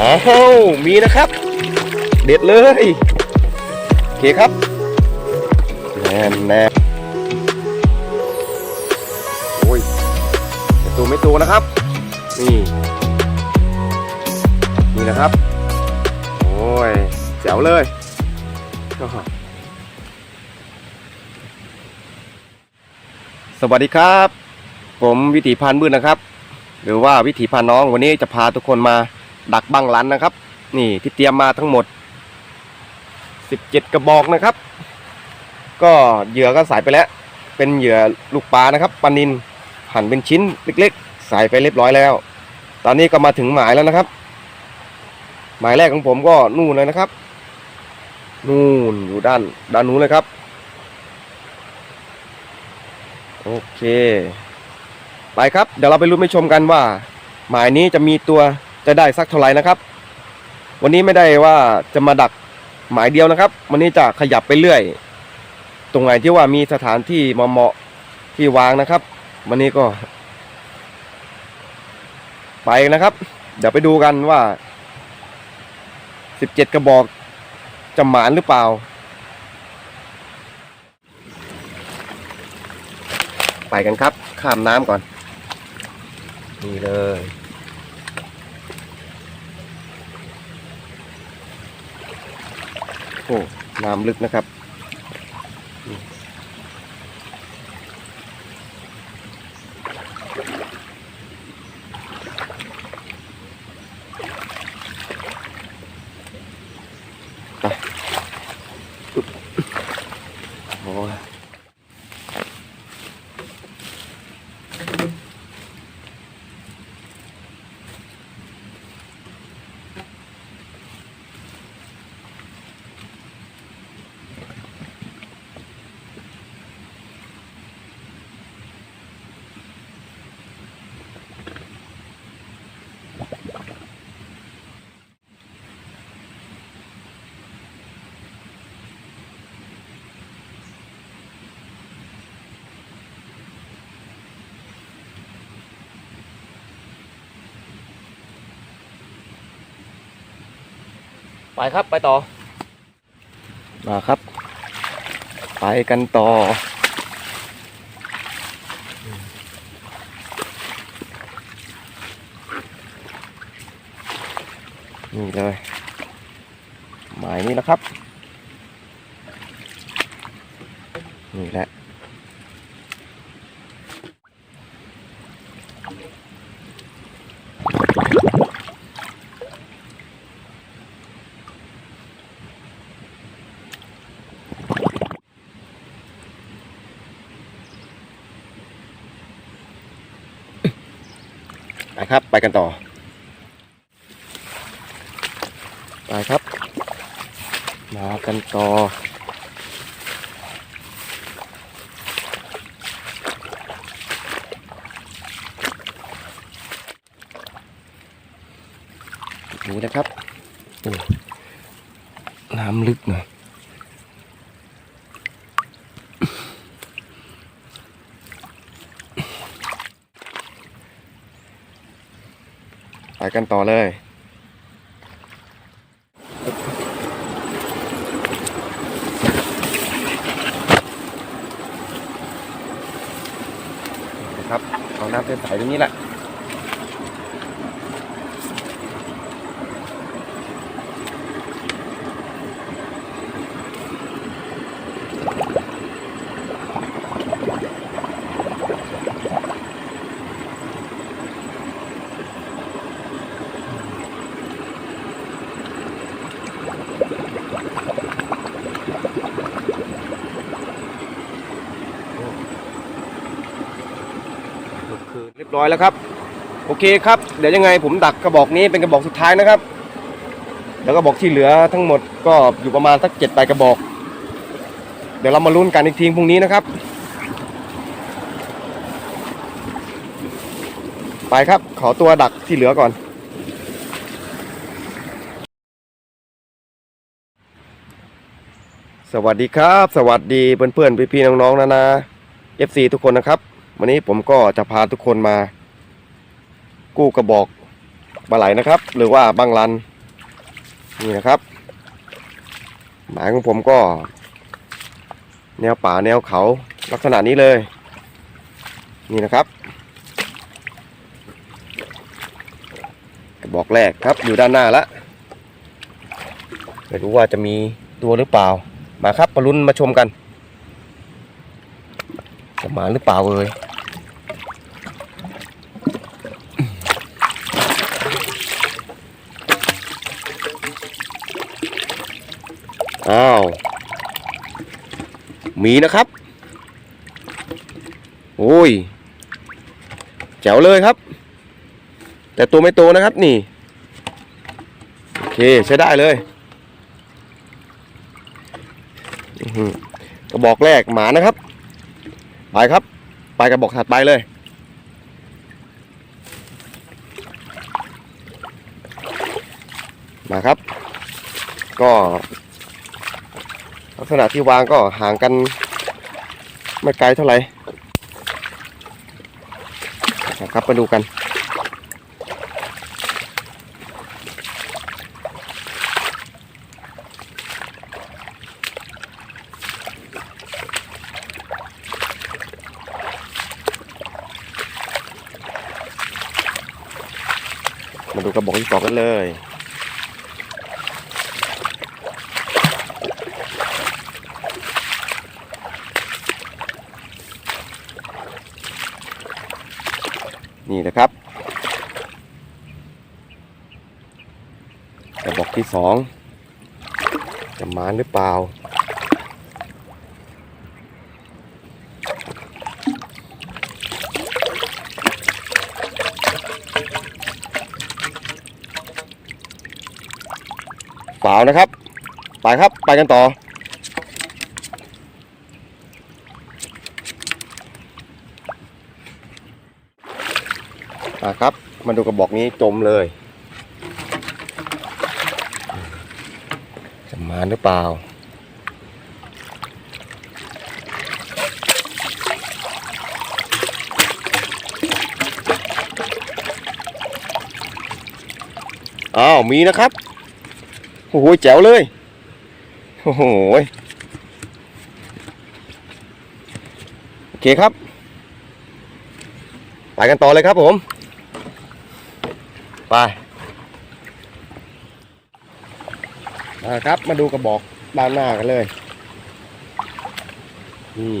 อ้าวมีนะครับ เด็ดเลยโอเคครับแน่นแน่โอ้ยตัวไม่ตัวนะครับ นี่ นี่นะครับ โอ้ยแจ๋วเลยสวัสดีครับ ผมวิถีพันธุ์มืดนะครับ หรือว่าวิถีพันธุ์น้องวันนี้จะพาทุกคนมา ดักบังลันนะครับ นี่ที่เตรียมมาทั้งหมด 17 กระบอกนะครับ ก็เหยื่อก็ใส่ไปแล้ว เป็นเหยื่อลูกปลานะครับปลานินหั่นเป็นชิ้นเล็กๆใส่ไปเรียบร้อยแล้ว ตอนนี้ก็มาถึงหมายแล้วนะครับ หมายแรกของผมก็นู่นเลยนะครับ นู่นอยู่ด้านด้านนู้นเลยครับ โอเค ไปครับ เดี๋ยวเราไปลุ้นไปชมกันว่า หมายนี้จะมีตัว จะได้สักเท่าไหร่นะครับ วันนี้ไม่ได้ว่าจะมาดักหมายเดียวนะครับ วันนี้จะขยับไปเรื่อย ตรงไหนที่ว่ามีสถานที่เหมาะๆที่วางนะครับ วันนี้ก็ ไปนะครับ เดี๋ยวไปดูกันว่า17กระบอกจะหมานหรือเปล่าไปกันครับ ข้ามน้ำก่อน นี่เลย โอ้น้ำลึกนะครับ ไปครับไปต่อ มาครับ ไปกันต่อ นี่เลย หมายนี้นะครับ นี่แหละ ไปครับ ไปกันต่อ ไปครับ มากันต่อนี่นะครับน้ำลึกหน่อย ไป กันต่อเลยนะครับเอาน้ำเป็นใสตรงนี้แหละ คือเร้อยแล้วครับ โอเคครับ เดี๋ยวยังไงผมดักกระบอกนี้เป็นกระบอกสุดท้ายนะครับ แล้วก็บอกที่เหลือทั้งหมดก็อยู่ประมาณสักเจ็ดแปดกระบอก เดี๋ยวเรามาลุ้นกันอีกทีพรุ่งนี้นะครับ ไปครับ ขอตัวดักที่เหลือก่อน สวัสดีครับ สวัสดีเพื่อนๆพี่ๆน้องๆนะนะ FC ทุกคนนะครับ วันนี้ผมก็จะพาทุกคนมา กู้กระบอกปลาไหลนะครับ หรือว่าบางรันนี่นะครับ หมายของผมก็ แนวป่าแนวเขาลักษณะนี้เลย นี่นะครับ กระบอกแรกครับอยู่ด้านหน้าละไม่รู้ว่าจะมีตัวหรือเปล่า มาครับมาลุ้นมาชมกันจะมาหรือเปล่าเลย อ้าวมีนะครับ โอ้ยแจ๋วเลยครับ แต่ตัวไม่โตนะครับนี่ โอเคใช้ได้เลยกระบอกแรกหมานะครับ ไปครับ ไปกระบอกถัดไปเลย มาครับ ก็ ษณะที่วางก็ห่างกันไม่ไกลเท่าไหร่นะครับมาดูกัน มาดูกระบอกที่สองกันเลย นี่นะครับ กระบอกที่สองจะมาหรือเปล่า เปล่านะครับ ไปครับ ไปกันต่อ มาครับ มาดูกระบอกนี้จมเลย จะมาหรือเปล่า อ้าว มีนะครับ โอ้โหแจ๋วเลย โอ้โหโอเคครับ ไปกันต่อเลยครับผม ไปครับ มาดูกระบอกด้านหน้ากันเลย นี่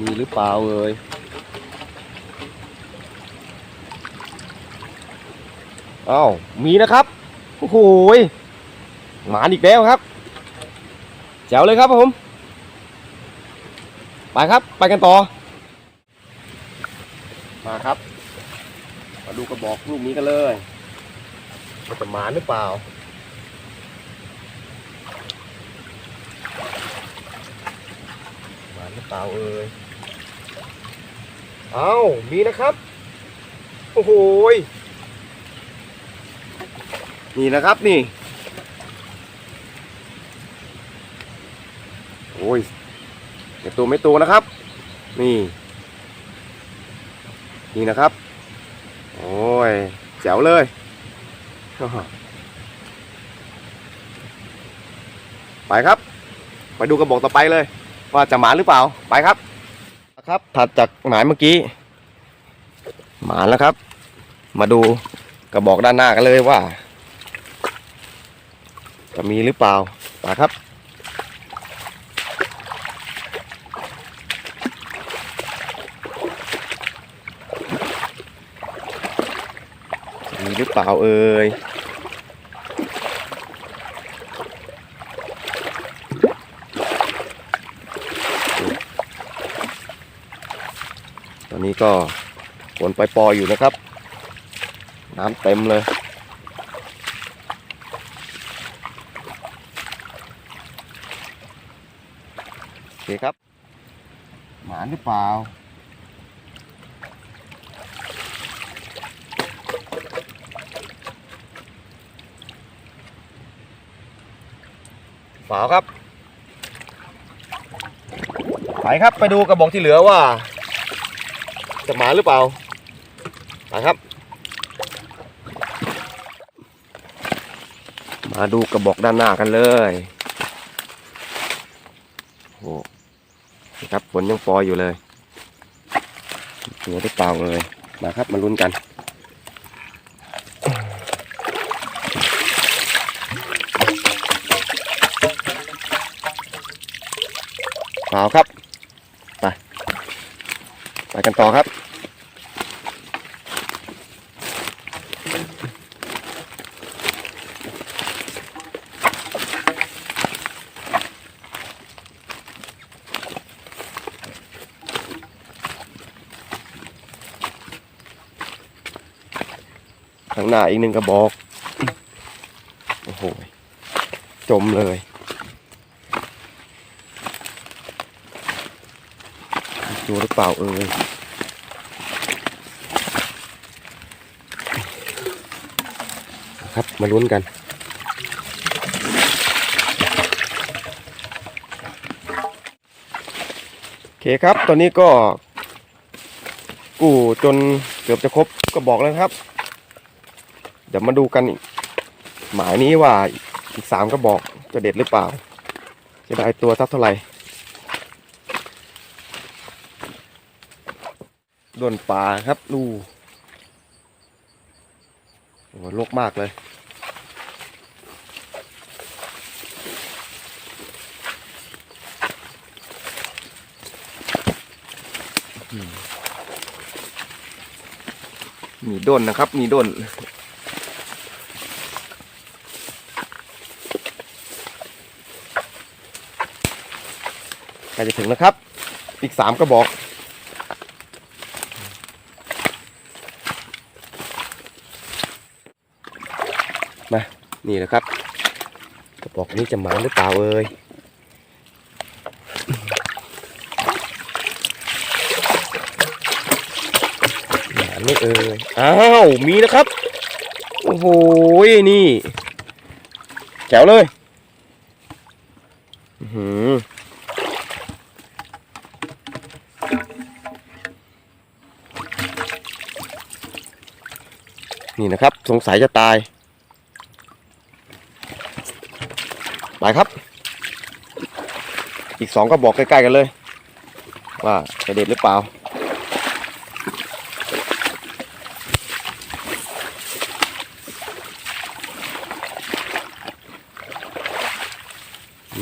มีหรือเปล่าเอ่ยอ้าว มีนะครับ โอ้โหหมาอีกแล้วครับ แจ๋วเลยครับผม ไปครับ ไปกันต่อ มาครับ มาดูกระบอกลูกนี้กันเลยว่าจะหมานหรือเปล่า หมานหรือเปล่าเอ่ยเอ้ามีนะครับ โอ้โหยนี่นะครับนี่ โอ้ย เดี๋ยวตัวไม่ตัวนะครับ นี่ นี่นะครับ โอ้ยแจ๋วเลยไปครับ ไปดูกระบอกต่อไปเลย ว่าจะหมาหรือเปล่าไปครับครับถัดจากหมายเมื่อกี้ หมาแล้วครับ มาดูกระบอกด้านหน้ากันเลยว่า จะมีหรือเปล่าไปครับ มีหรือเปล่าเอ่ยตอนนี้ก็ฝนปล่อยๆอยู่นะครับ น้ำเต็มเลยโอเคครับ หมานหรือเปล่า ฝาครับไปครับไปดูกระบอกที่เหลือว่าจะมาหรือเปล่ามาครับ มาดูกระบอกด้านหน้ากันเลยโอ้ครับฝนยังปล่อยอยู่เลยตัวได้เปล่าเลยมาครับมาลุ้นกัน เปล่าครับ ไป ไปกันต่อครับ ข้างหน้าอีกหนึ่งกระบอก โอ้โห จมเลย ดูหรือเปล่าเอ่ยครับมาลุ้นกัน โอเคครับ ตอนนี้ก็ กู้จนเกือบจะครบก็บอกแล้วครับ เดี๋ยวมาดูกันหมายนี้ว่าอีกสามก็บอกจะเด็ดหรือเปล่า จะได้ตัวสักเท่าไหร่ โดนป่าครับดูโอ้โหลกมากเลย มีด้นนะครับ มีด้นใกล้จะถึงแล้วครับ อีกสามกระบอก นี่แหละครับ กระบอกนี้จะหมาหรือเปล่าเอ่ยหมาไม่เอ่ยอ้าวมีนะครับ โอ้โหนี่แจ๋วเลยหือนี่นะครับ สงสัยจะตาย ไปครับ อีกสองก็บอกใกล้ๆกันเลย ว่าจะเด็ดหรือเปล่า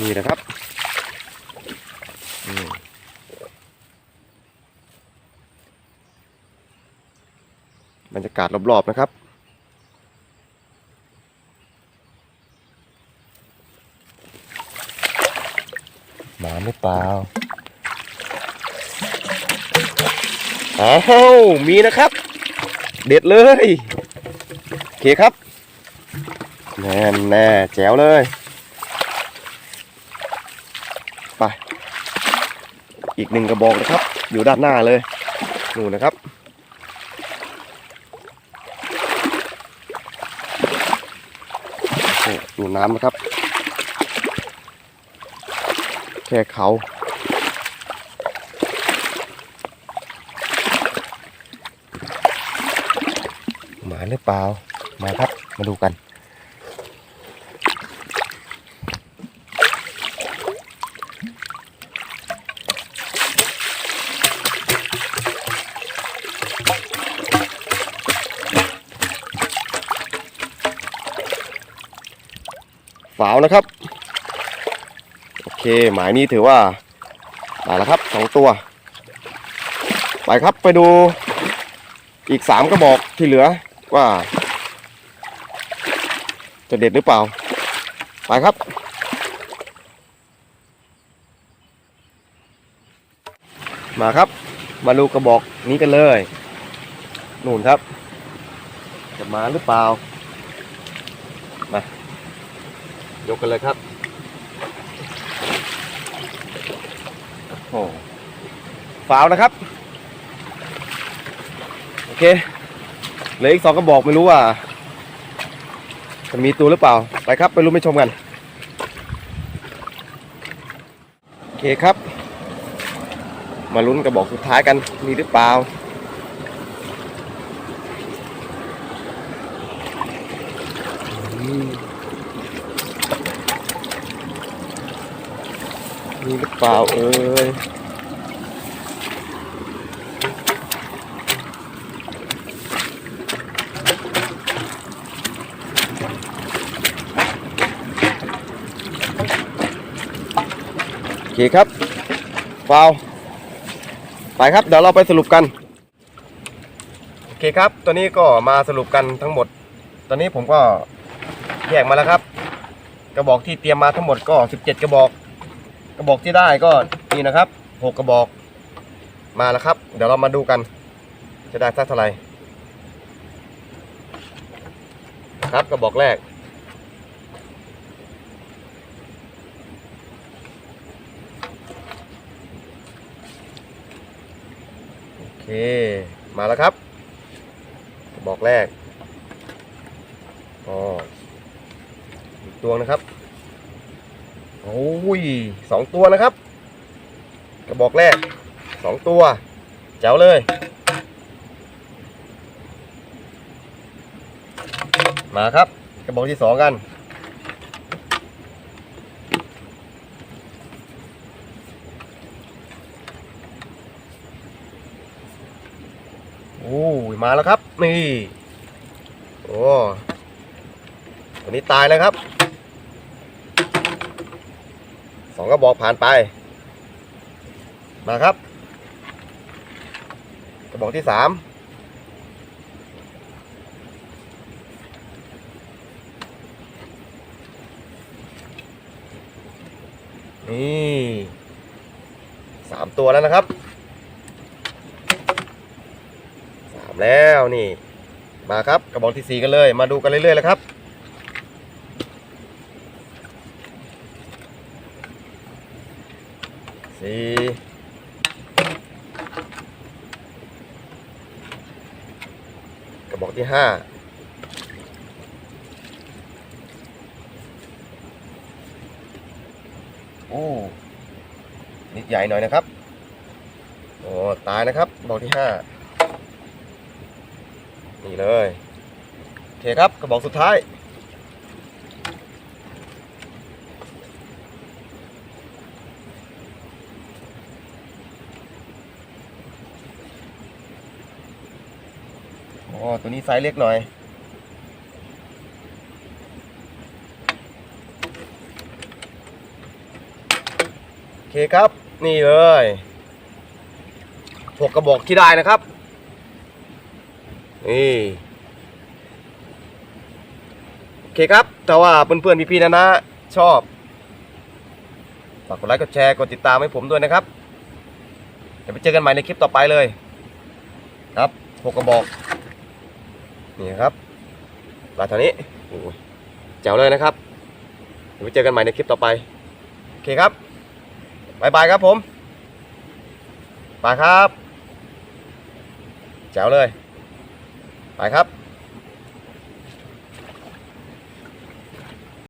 นี่นะครับบรรยากาศรอบๆนะครับ หมาไม่ เปล่าอ้าวมีนะครับ เด็ดเลยโอเคครับแน่แน่แจ๋วเลยไปอีกหนึ่งกระบอกนะครับ อยู่ด้านหน้าเลยนู่นนะครับอ้ดูน้ำนะครับ ค่เขาหมาหรือเปล่า มาครับ มาดูกันฝาวนะครับ เค หมายนี้ถือว่าได้แล้วครับสองตัว ไปครับไปดูอีกสามกระบอกที่เหลือว่า จะเด็ดหรือเปล่า ไปครับ มาครับ มาดูกระบอกนี้กันเลย นู่นครับ จะมาหรือเปล่ามายกกันเลยครับ โอ้ฝาวนะครับ โอเคเหลืออีกสองกระบอกไม่รู้ว่า จะมีตัวหรือเปล่า ไปครับ ไปรู้ไม่ชมกัน โอเคครับ มาลุ้นกระบอกสุดท้ายกันมีหรือเปล่า มีหรือเปล่าเอ่ยโอเคครับฟาวไปครับ เดี๋ยวเราไปสรุปกัน โอเคครับตัวนี้ก็มาสรุปกันทั้งหมด ตอนนี้ผมก็แยกมาแล้วครับ กระบอกที่เตรียมมาทั้งหมดก็ 17 กระบอก ระบอกที่ได้ก็นี่นะครับ6กระบอกมาแล้วครับ เดี๋ยวเรามาดูกัน จะได้สักเท่าไหร่ครับกระบอกแรก โอเค มาแล้วครับ กระบอกแรกอ๋ออีกตัวนะครับ โอ้ยสองตัวนะครับ กระบอกแรกสองตัวแจ๋วเลยมาครับ กระบอกที่สองกันโอ้ยมาแล้วครับ นี่ โอ้ตัวนี้ตายแล้วครับ ส องกระบอกผ่านไป มาครับกระบอกที่สามนี่สามตัวแล้วนะครับสามแล้วนี่ มาครับกระบอกที่สี่กันเลย มาดูกันเรื่อยๆเลยครับ สี่กระบอกที่ ห้าโอ้นิดใหญ่หน่อยนะครับโอ้ตายนะครับกระบอกที่ห้านี่เลย โอเคครับกระบอกสุดท้าย อ๋อตัวนี้ไซส์เล็กหน่อยโอเคครับนี่เลยหกกระบอกที่ได้นะครับ นี่โอเคครับ แต่ว่าเพื่อนๆพี่ๆนะนะชอบฝากกดไลค์กดแชร์กดติดตามให้ผมด้วยนะครับ เดี๋ยวไปเจอกันใหม่ในคลิปต่อไปเลย ครับหกกระบอก นี่ครับลาเท่านี้แจ๋วเลยนะครับเดี๋ยวไปเจอกันใหม่ในคลิปต่อไป โอเคครับบายบายครับผมไปครับแจ๋วเลย ไปครับ